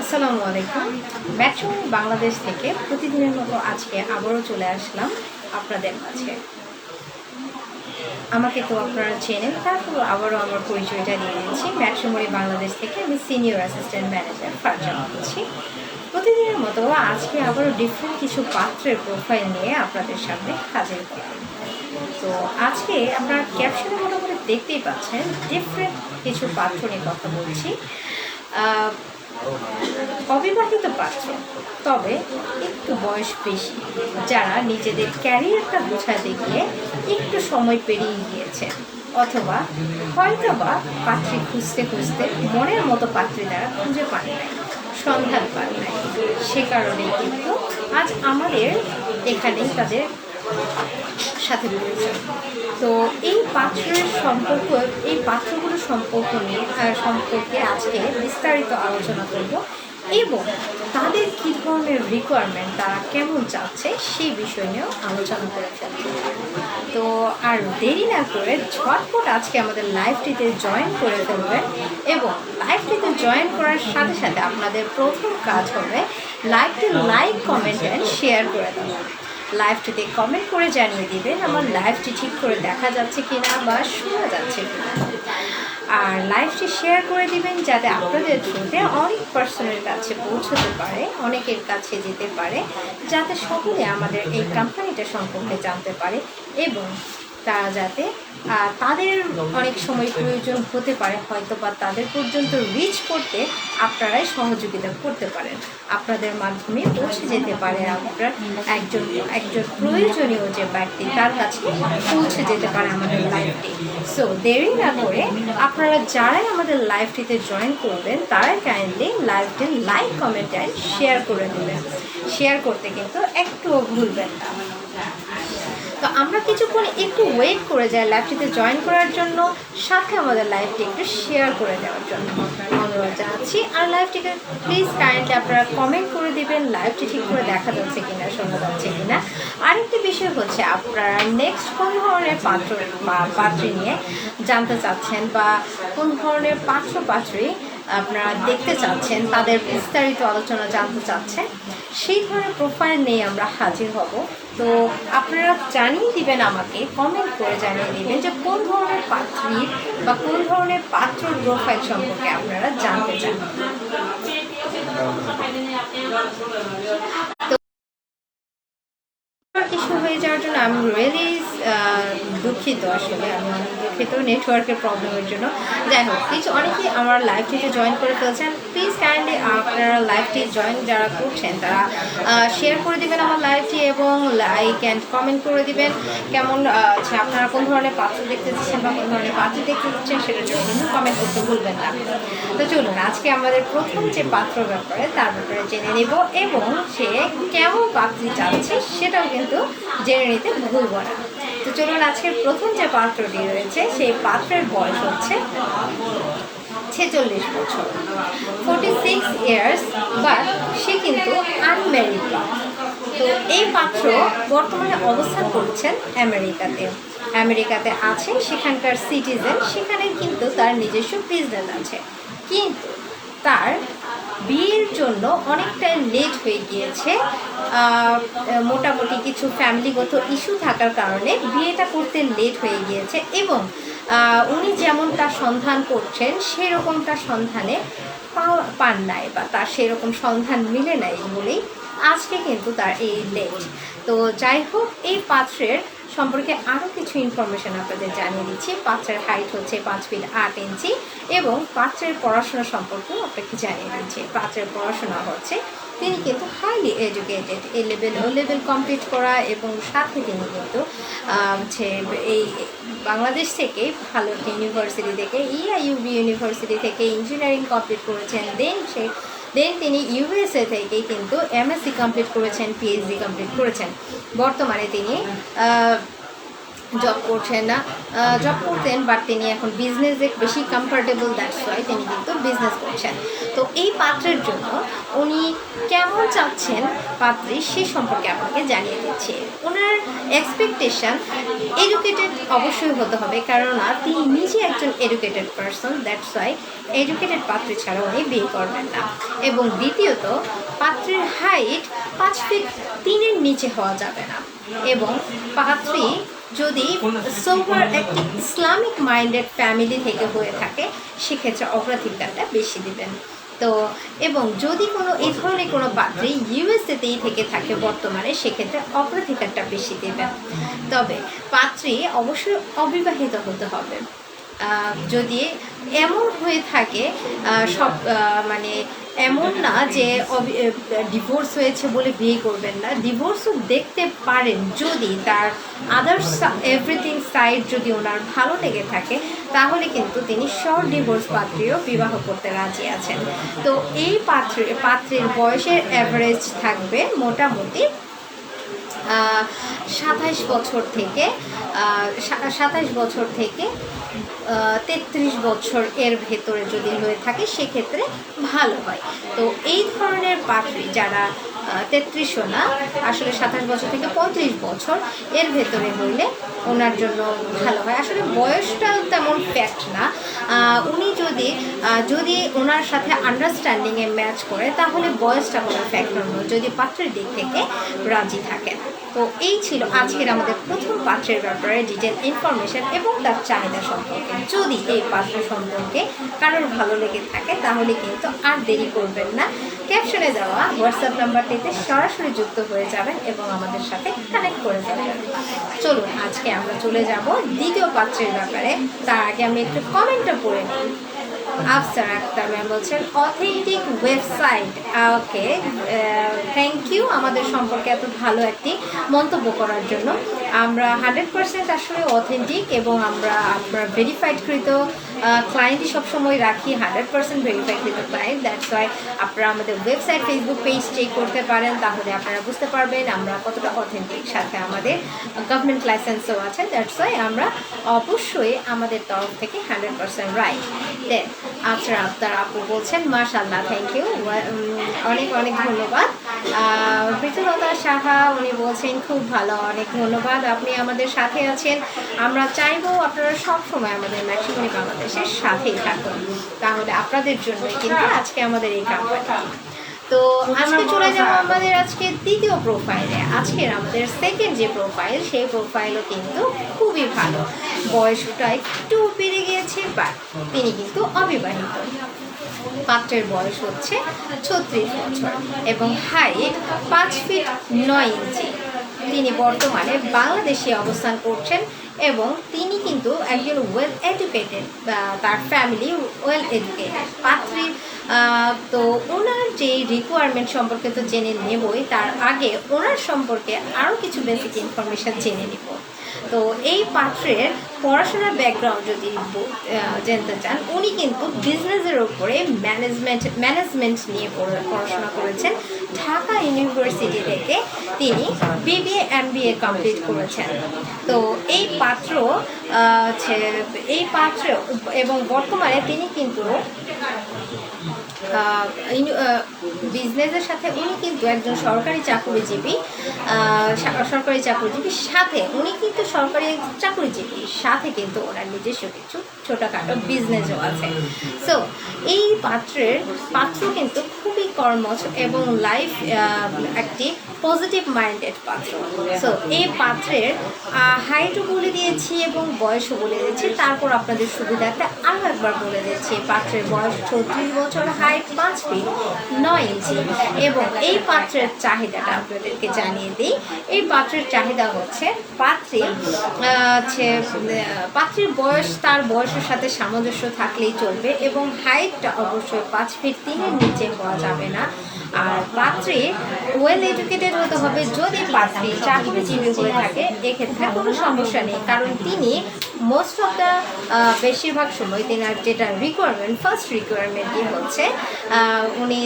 আসসালামু আলাইকুম। বাংলাদেশ থেকে প্রতিদিনের মতো আজকে আবারও চলে আসলাম আপনাদের কাছে আমাকে তো আপনারা চেনেন তারপর আবারও আমার পরিচয়টা দিয়ে দিচ্ছি। ম্যাট্রিমোরি বাংলাদেশ থেকে আমি সিনিয়র অ্যাসিস্ট্যান্ট ম্যানেজার ফারজান বলছি। প্রতিদিনের মতো আজকে আবারও ডিফারেন্ট কিছু পাত্রের প্রোফাইল নিয়ে আপনাদের সামনে হাজির করলাম তো আজকে আপনারা ক্যাপশনে মোটামুটি দেখতেই পাচ্ছেন ডিফারেন্ট কিছু পাত্র নিয়ে কথা বলছি। অবিবাহিত পাত্র, তবে একটু বয়স বেশি, যারা নিজেদের ক্যারিয়ারটা গোছাতে গিয়ে একটু সময় পেরিয়ে গিয়েছে, অথবা হয়তো বা পাত্রী খুঁজতে খুঁজতে মনের মতো পাত্রী তারা খুঁজে পান নাই, সন্ধান পান নাই। সে কারণে কিন্তু আজ আমাদের এখানেই তাদের সাথে পরিচয় তো এই পাত্রের সম্পর্ক, এই পাত্রগুলোর সম্পর্ক নিয়ে সম্পর্কে আজকে বিস্তারিত আলোচনা করব এবং তাদের কী ধরনের রিকোয়ারমেন্ট তারা কেমন চাচ্ছে সেই বিষয় নিয়েও আলোচনা করে ফেলব। তো আর দেরি না করে ঝটপট আজকে আমাদের লাইভটিতে জয়েন করে ফেলবেন এবং লাইভটিতে জয়েন করার সাথে সাথে আপনাদের প্রথম কাজ হবে লাইভটি লাইক কমেন্ট অ্যান্ড শেয়ার করে দেওয়া। লাইভটিতে কমেন্ট করে জানিয়ে দেবেন আমার লাইভটি ঠিক করে দেখা যাচ্ছে কি না বা শোনা যাচ্ছে কিনা। আর লাইভটি শেয়ার করে দিবেন যাতে আপনাদের থ্রুতে অনেক পার্সনের কাছে পৌঁছতে পারে, অনেকের কাছে যেতে পারে, যাতে সকলে আমাদের এই কোম্পানিটা সম্পর্কে জানতে পারে এবং তারা যাতে তাদের অনেক সময় প্রয়োজন হতে পারে হয়তো বা তাদের পর্যন্ত রিচ করতে আপনারাই সহযোগিতা করতে পারেন। আপনাদের মাধ্যমে পৌঁছে যেতে পারে আপনার একজন একজন প্রয়োজনীয় যে ব্যক্তি, তার কাছে পৌঁছে যেতে পারে আমাদের লাইফটি সো দেরি না করে আপনারা যারাই আমাদের লাইফটিতে জয়েন করবেন, তারাই কাইন্ডলি লাইভটি লাইক কমেন্ট অ্যান্ড শেয়ার করে দেবেন। শেয়ার করতে কিন্তু একটুও ভুলবেন না। তো আমরা কিছুক্ষণ একটু ওয়েট করে যাই লাইভটিতে জয়েন করার জন্য, সাথে আমাদের লাইভটি একটু শেয়ার করে দেওয়ার জন্য। অনুরোধ জানাচ্ছি আর লাইভটিকে প্লিজ কাইন্ডলি আপনারা কমেন্ট করে দিবেন লাইভটি ঠিক করে দেখা যাচ্ছে কিনা, শোনা যাচ্ছে কিনা। আরেকটি বিষয় হচ্ছে, আপনারা নেক্সট কোন ধরনের পাত্র পাত্রী নিয়ে জানতে চাচ্ছেন বা কোন ধরনের পাত্র পাত্রী আপনারা দেখতে চাচ্ছেন, তাদের বিস্তারিত আলোচনা জানতে চাচ্ছেন সেই ধরনের প্রোফাইল নিয়ে আমরা হাজির হব। তো আপনারা জানিয়ে দিবেন আমাকে কমেন্ট করে জানিয়ে দিবেন যে কোন ধরনের পাত্রী বা কোন ধরনের পাত্র প্রোফাইল সম্পর্কে আপনারা জানতে চান। ইস্যু হয়ে যাওয়ার জন্য আমি রিয়েলি দুঃখিত আসলে আমি অনেক দুঃখিত নেটওয়ার্কের প্রবলেমের জন্য। যাই হোক কিছু অনেকেই আমার লাইভটিতে জয়েন করে ফেলছেন। প্লিজ কাইন্ডলি আপনারা লাইভটি জয়েন যারা করছেন, তারা শেয়ার করে দিবেন আমার লাইভটি এবং লাইক অ্যান্ড কমেন্ট করে দিবেন। কেমন হচ্ছে আপনারা কোন ধরনের পাত্র দেখতে চাচ্ছেন বা কোন ধরনের পাত্র দেখতে চাচ্ছেন সেটার জন্য কিন্তু কমেন্ট করতে ভুলবেন না। তো চলুন, আজকে আমাদের প্রথম যে পাত্র ব্যাপারে, তার ব্যাপারে জেনে নেব এবং সে কেমন পাত্রী চাচ্ছে সেটাও কিন্তু জেনে নিতে ভুলব না। চলুন আজকের প্রথম যে পাত্রটি রয়েছে, সেই পাত্রের বয়স হচ্ছে ছেচল্লিশ বছর। ফোর্টি সিক্স ইয়ার্স বা সে কিন্তু আনম্যারিড তো এই পাত্র বর্তমানে অবস্থান করছেন আমেরিকাতে। আমেরিকাতে আছে, সেখানকার সিটিজেন সেখানে কিন্তু তার নিজস্ব বিজনেস আছে। কিন্তু তার বিয়ের জন্য অনেকটাই লেট হয়ে গিয়েছে। মোটামুটি কিছু ফ্যামিলিগত ইস্যু থাকার কারণে বিয়েটা করতে লেট হয়ে গিয়েছে এবং উনি যেমন তার সন্ধান করছেন, সেরকমটা সন্ধানে পাওয়া- পান নাই বা তার সেরকম সন্ধান মিলে নাই বলেই আজকে কিন্তু তার এই লেট তো যাই হোক, এই পাত্রের সম্পর্কে আরও কিছু ইনফরমেশন আপনাদের জানিয়ে দিচ্ছি। পাত্রের হাইট হচ্ছে পাঁচ ফিট আট ইঞ্চি এবং পাত্রের পড়াশোনা সম্পর্কেও আপনাকে জানিয়ে দিচ্ছি। পাত্রের পড়াশোনা হচ্ছে, তিনি কিন্তু highly educated A level O level complete করা এবং সাথে তিনি কিন্তু হচ্ছে এই বাংলাদেশ থেকে ভালো ইউনিভার্সিটি থেকে E ইআইইউবি ইউনিভার্সিটি থেকে ইঞ্জিনিয়ারিং কমপ্লিট করেছেন। দেন সে দেন তিনি ইউএসএ থেকেই কিন্তু এমএসসি কমপ্লিট করেছেন পিএইচডি কমপ্লিট করেছেন। বর্তমানে তিনি জব করছেন না। জব করতেন বাট তিনি এখন বিজনেসে বেশি কমফোর্টেবল দ্যাটস ওয়াই তিনি কিন্তু বিজনেস করছেন। তো এই পাত্রের জন্য উনি কেমন চাচ্ছেন পাত্রী সে সম্পর্কে আপনাকে জানিয়ে দিচ্ছে। ওনার এক্সপেকটেশন এডুকেটেড অবশ্যই হতে হবে কেননা তিনি নিজে একজন educated person that's why educated পাত্রী ছাড়া উনি বিয়ে করবেন না। এবং দ্বিতীয়ত, পাত্রের হাইট পাঁচ ফিট তিনের নিচে হওয়া যাবে না। এবং পাত্রী যদি সোভার একটি ইসলামিক মাইন্ডেড ফ্যামিলি থেকে হয়ে থাকে, সেক্ষেত্রে অগ্রাধিকারটা বেশি দিবেন। তো, এবং যদি কোনো এই ধরনের কোনো পাত্রে ইউএসএতেই থেকে থাকে বর্তমানে, সেক্ষেত্রে অগ্রাধিকারটা বেশি দেবেন। তবে পাত্রী অবশ্যই অবিবাহিত হতে হবে। যদি এমন হয়ে থাকে সব মানে এমন না যে ডিভোর্স হয়েছে বলে বিয়ে করবেন না। ডিভোর্সও দেখতে পারেন যদি তার আদার্স এভরিথিং সাইড যদি ওনার ভালো লেগে থাকে, তাহলে কিন্তু তিনি শর্ট ডিভোর্স পাত্রীও বিবাহ করতে রাজি আছেন। তো এই পাত্রে, পাত্রের বয়সের অ্যাভারেজ থাকবে মোটামুটি সাতাইশ বছর থেকে সাতাইশ বছর থেকে তেত্রিশ বছর এর ভেতরে যদি হয়ে থাকে, সেক্ষেত্রে ভালো হয়। তো এই ধরনের পাত্রী যারা তেত্রিশও না, আসলে সাতাশ বছর থেকে পঁয়ত্রিশ বছর এর ভেতরে হইলে ওনার জন্য ভালো হয়। আসলে বয়সটা তেমন ফ্যাক্ট না। উনি যদি যদি ওনার সাথে আন্ডারস্ট্যান্ডিংয়ে ম্যাচ করে, তাহলে বয়সটা কোনো ফ্যাক্টর নয়। যদি পাত্রের দিক থেকে রাজি থাকেন। তো এই ছিল আজকের আমাদের প্রথম পাত্রের ব্যাপারে ডিটেল ইনফরমেশন এবং তার চাহিদা সম্পর্কে। যদি এই পাত্র সম্পর্কে কারোর ভালো লেগে থাকে, তাহলে কিন্তু আর দেরি করবেন না। ক্যাপশনে দেওয়া হোয়াটসঅ্যাপ নাম্বারটিতে সরাসরি যুক্ত হয়ে যাবেন এবং আমাদের সাথে কানেক্ট করে যাবেন। চলুন, আজকে আমরা চলে যাব দ্বিতীয় পাত্রের ব্যাপারে। তার আগে আমি একটু কমেন্টটা পড়ে নিই। আফসার আক্তার ম্যাম বলছেন authentic website okay thank you আমাদের সম্পর্কে এত ভালো একটি মন্তব্য করার জন্য। আমরা হান্ড্রেড পার্সেন্ট আসলে অথেন্টিক এবং আমরা আমরা ভেরিফাইডকৃত ক্লায়েন্টই সবসময় রাখি হান্ড্রেড পার্সেন্ট ভেরিফাইডকৃত ক্লায়েন্ট দ্যাটস ওয়াই আপনারা আমাদের ওয়েবসাইট ফেসবুক পেজ চেক করতে পারেন, তাহলে আপনারা বুঝতে পারবেন আমরা কতটা অথেন্টিক সাথে আমাদের গভর্নমেন্ট লাইসেন্সও আছে দ্যাটস ওয়াই আমরা অবশ্যই আমাদের তরফ থেকে hundred percent right then after Aftar আপু বলছেন মাশাল্লাহ থ্যাংক ইউ অনেক অনেক ধন্যবাদ। প্রীতিলতা সাহা, উনি বলছেন, খুব ভালো, অনেক ধন্যবাদ। আপনি আমাদের সাথে আছেন। আমরা চাইব আপনারা সব সময় আমাদের ম্যাক্সিমাম বাংলাদেশের সাথেই থাকুন। তাহলে আপনাদের জন্য কিন্তু আজকে আমাদের এই কাম্পানি তো আজকে চলে যাব আমাদের আজকে দ্বিতীয় প্রোফাইলে আজকের আমাদের সেকেন্ড যে প্রোফাইল সেই প্রোফাইলও কিন্তু খুবই ভালো। বয়সটা একটু বেড়ে গিয়েছে বা তিনি কিন্তু অবিবাহিত। পাত্রের বয়স হচ্ছে ছত্রিশ বছর এবং হাইট পাঁচ ফিট নয় ইঞ্চি তিনি বর্তমানে বাংলাদেশে অবস্থান করছেন এবং তিনি কিন্তু একজন ওয়েল এডুকেটেড বা তার ফ্যামিলি ওয়েল এডুকেটেড পাত্রীর তো ওনার যে রিকোয়ারমেন্ট সম্পর্কে তো জেনে নেবই, তার আগে ওনার সম্পর্কে আরও কিছু বেসিক ইনফরমেশান জেনে নিব। তো এই পাত্রের পড়াশোনার ব্যাকগ্রাউন্ড যদি জানতে চান, উনি কিন্তু বিজনেসের উপরে ম্যানেজমেন্ট ম্যানেজমেন্ট নিয়ে পড়া- পড়াশোনা করেছেন। ঢাকা ইউনিভার্সিটি থেকে তিনি BBA M B A complete করেছেন। তো এই পাত্র এই পাত্র এবং বর্তমানে তিনি কিন্তু বিজনেসের সাথে উনি কিন্তু একজন সরকারি চাকরিজীবী সরকারি চাকরিজীবী সাথে, উনি কিন্তু সরকারি চাকরিজীবী সাথে কিন্তু ওনার নিজস্ব কিছু ছোটোখাটো বিজনেসও আছে। সো এই পাত্রের পাত্র কিন্তু খুবই কর্মঠ এবং লাইফ একটি পজিটিভ মাইন্ডেড পাত্র। সো এই পাত্রের হাইটও বলে দিয়েছি এবং বয়সও বলে দিয়েছি। তারপর আপনাদের সুবিধাটা আরও একবার বলে দিয়েছি পাত্রের বয়স চৌত্রিশ বছর হাইট পাঁচ ফিট নয় ইঞ্চি এবং এই পাত্রের চাহিদাটা আপনাদেরকে জানিয়ে দিই। এই পাত্রের চাহিদা হচ্ছে, পাত্রী হচ্ছে পাত্রীর বয়স তার বয়সের সাথে সামঞ্জস্য থাকলেই চলবে এবং হাইটটা অবশ্যই পাঁচ ফিট তিনের নিচে হওয়া যাবে না। আর পাত্রী ওয়েল এডুকেটেড হতে হবে। যদি পাত্রী চাকরিজীবী হয়ে থাকে, এক্ষেত্রে কোনো সমস্যা নেই। কারণ তিনি মোস্ট অফ দ্য বেশিরভাগ সময় তেনার যেটা রিকোয়ারমেন্ট ফার্স্ট রিকোয়ারমেন্টই হচ্ছে উনি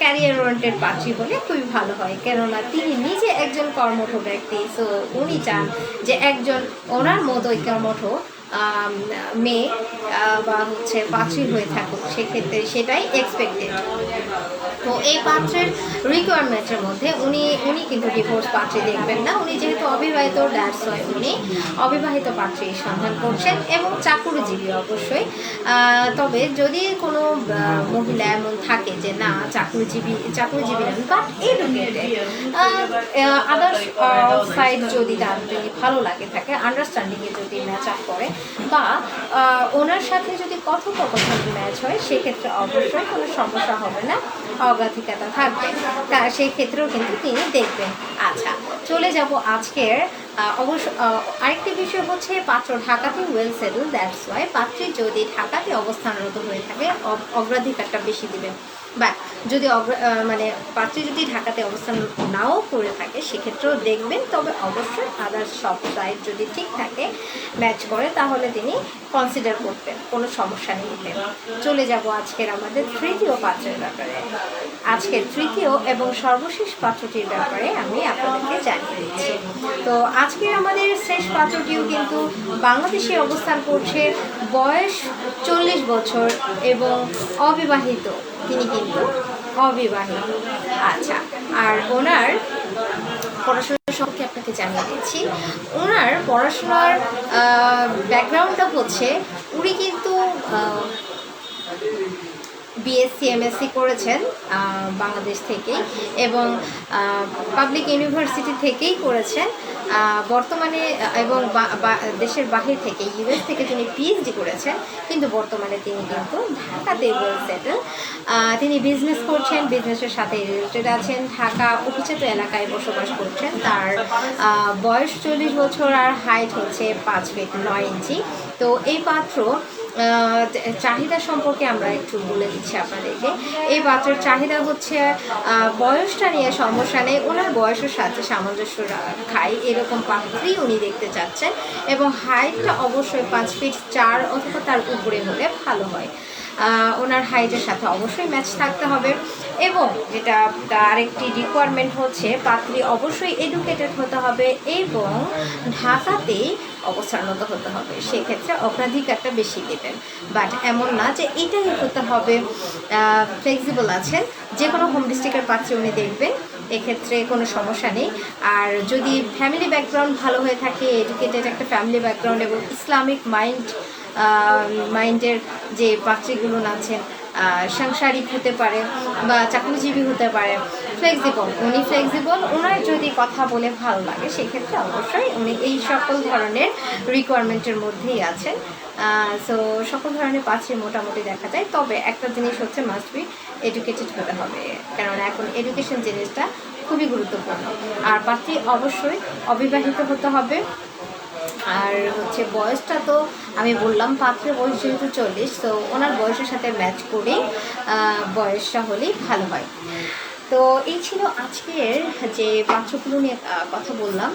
ক্যারিয়ার ওরিয়েন্টেড পাত্রী হলে খুবই ভালো হয়। কেননা তিনি নিজে একজন কর্মঠ ব্যক্তি সো উনি চান যে একজন ওনার মতোই কর্মঠ মেয়ে বা হচ্ছে পাত্রী হয়ে থাকুক, সেক্ষেত্রে সেটাই এক্সপেক্টেড তো এই পাত্রের রিকোয়ারমেন্টের মধ্যে উনি উনি কিন্তু ডিভোর্স পাত্রে দেখবেন না। উনি যেহেতু অবিবাহিত দ্যাটস হয় উনি অবিবাহিত পাত্রে সন্ধান করছেন এবং চাকুরিজীবী অবশ্যই। তবে যদি কোনো মহিলা এমন থাকে যে না, চাকুরিজীবী চাকুরিজীবী বাট এডুকেটেড আদার্স সাইড যদি তার যদি ভালো লাগে থাকে আন্ডারস্ট্যান্ডিংয়ে যদি ম্যাচ আপ করে, বা ওনার সাথে যদি কথোপকথন ম্যাচ হয়, সেক্ষেত্রে অবশ্যই কোনো সমস্যা হবে না। অগ্রাধিকারটা থাকবে। তা সেই ক্ষেত্রেও কিন্তু তিনি দেখবেন। আচ্ছা চলে যাব আজকের অবশ্য আরেকটি বিষয় হচ্ছে পাত্র ঢাকাতে ওয়েল সেটেল দ্যাটস ওয়াই পাত্রী যদি ঢাকাতে অবস্থানরত হয়ে থাকে অগ- অগ্রাধিকারটা বেশি দিবেন বা যদি অগ্র- মানে পাত্রী যদি ঢাকাতে অবস্থান নাও করে থাকে, সেক্ষেত্রেও দেখবেন, তবে অবশ্যই আদার্স সব সাইড যদি ঠিক থাকে ম্যাচ করে, তাহলে তিনি কনসিডার করতেন, কোনো সমস্যা নেই এতে। চলে যাব আজকের আমাদের তৃতীয় পাত্রের ব্যাপারে। আজকের তৃতীয় এবং সর্বশেষ পাত্রটির ব্যাপারে আমি আপনাদেরকে জানিয়ে দিচ্ছি। তো আজকের আমাদের শেষ পাত্রটিও কিন্তু বাংলাদেশে অবস্থান করছে, বয়স চল্লিশ বছর এবং অবিবাহিত। তিনি কিন্তু অবিবাহিত। আচ্ছা আর ওনার পড়াশোনা সম্পর্কে আপনাকে জানিয়ে দিচ্ছি। ওনার পড়াশোনার ব্যাকগ্রাউন্ডটা হচ্ছে উনি কিন্তু বিএসসি এমএসসি করেছেন বাংলাদেশ থেকেই এবং পাবলিক ইউনিভার্সিটি থেকেই করেছেন। বর্তমানে এবং দেশের বাহির থেকে ইউএস থেকে তিনি পিএইচডি করেছেন, কিন্তু বর্তমানে তিনি কিন্তু ঢাকাতে ওয়েল সেটেল তিনি বিজনেস করছেন বিজনেসের সাথে রিলেটেড আছেন, ঢাকা অভিজাত এলাকায় বসবাস করছেন। তার বয়স চল্লিশ বছর আর হাইট হচ্ছে পাঁচ ফিট নয় ইঞ্চি তো এই পাত্র চাহিদা সম্পর্কে আমরা একটু বলে দিচ্ছি আপনাদেরকে। এই পাত্রের চাহিদা হচ্ছে বয়সটা নিয়ে সমস্যা নেই, ওনার বয়সের সাথে সামঞ্জস্য খাই এরকম পাত্রই উনি দেখতে চাচ্ছেন এবং হাইটটা অবশ্যই পাঁচ ফিট চার অথবা তার উপরে হলে ভালো হয়। ওনার হাইটের সাথে অবশ্যই ম্যাচ থাকতে হবে। এবং যেটা তার একটি রিকোয়ারমেন্ট হচ্ছে, পাত্রী অবশ্যই এডুকেটেড হতে হবে এবং ঢাকাতেই অবস্থানরত হতে হবে। সেক্ষেত্রে অগ্রাধিকারটা বেশি দেবেন। বাট এমন না যে এটাই হতে হবে ফ্লেক্সিবল আছেন। যে কোনো হোম ডিস্ট্রিক্টের পাত্রে উনি দেখবেন, এক্ষেত্রে কোনো সমস্যা নেই। আর যদি ফ্যামিলি ব্যাকগ্রাউন্ড ভালো হয়ে থাকে এডুকেটেড একটা ফ্যামিলি ব্যাকগ্রাউন্ড এবং ইসলামিক মাইন্ড মাইন্ডের যে পাত্রীগুলো আছেন সাংসারিক হতে পারে বা চাকরিজীবী হতে পারে। ফ্লেক্সিবল উনি ফ্লেক্সিবল ওনার যদি কথা বলে ভালো লাগে সেক্ষেত্রে অবশ্যই উনি এই সকল ধরনের রিকোয়ারমেন্টের মধ্যেই আছেন। সো সকল ধরনের পাত্রী মোটামুটি দেখা যায়। তবে একটা জিনিস হচ্ছে মাস্ট বি এডুকেটেড হতে হবে। কারণ এখন এডুকেশন জিনিসটা খুবই গুরুত্বপূর্ণ। আর পাত্রী অবশ্যই অবিবাহিত হতে হবে। আর হচ্ছে বয়সটা তো আমি বললাম পাত্রের বয়স যেহেতু চল্লিশ, তো ওনার বয়সের সাথে ম্যাচ করেই বয়সটা হলেই ভালো হয়। তো এই ছিল আজকের যে পাত্রগুলো নিয়ে কথা বললাম।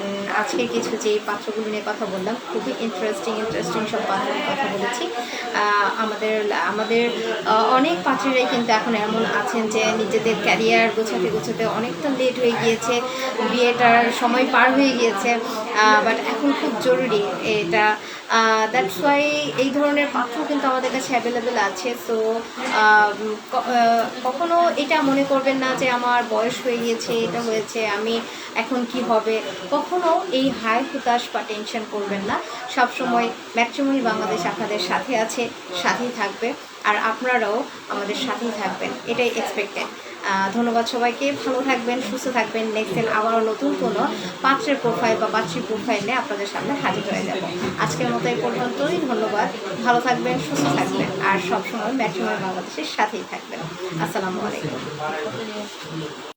উম, আজকে কিছু যে পাত্রগুলো নিয়ে কথা বললাম খুবই ইন্টারেস্টিং ইন্টারেস্টিং সব পাত্র কথা বলেছি। আমাদের আমাদের অনেক পাত্রীরাই কিন্তু এখন এমন আছেন যে নিজেদের ক্যারিয়ার গোছাতে গোছাতে অনেকটা লেট হয়ে গিয়েছে বিয়েটার সময় পার হয়ে গিয়েছে বাট এখন খুব জরুরি এটা দ্যাটস ওয়াই এই ধরনের পাত্র কিন্তু আমাদের কাছে অ্যাভেলেবেল আছে। সো কখনো এটা মনে করবেন না যে আমার বয়স হয়ে গিয়েছে, এটা হয়েছে, আমি এখন কি হবে? কখনো এই হাই হুতাশ বা টেনশন করবেন না। সবসময় ম্যাট্রিমনি বাংলাদেশ আপনাদের সাথে আছে, সাথেই থাকবে, আর আপনারাও আমাদের সাথেই থাকবেন। এটাই এক্সপেক্টেড ধন্যবাদ সবাইকে। ভালো থাকবেন, সুস্থ থাকবেন। নেক্সট দিন আবারও নতুন কোনো পাত্রের প্রোফাইল বা পাত্রীর প্রোফাইল নিয়ে আপনাদের সামনে হাজির হয়ে যাব। আজকের মতো এই পর্যন্তই। ধন্যবাদ। ভালো থাকবেন, সুস্থ থাকবেন। আর সবসময় ম্যাট্রিমনি বাংলাদেশের সাথেই থাকবেন। আসসালামু আলাইকুম।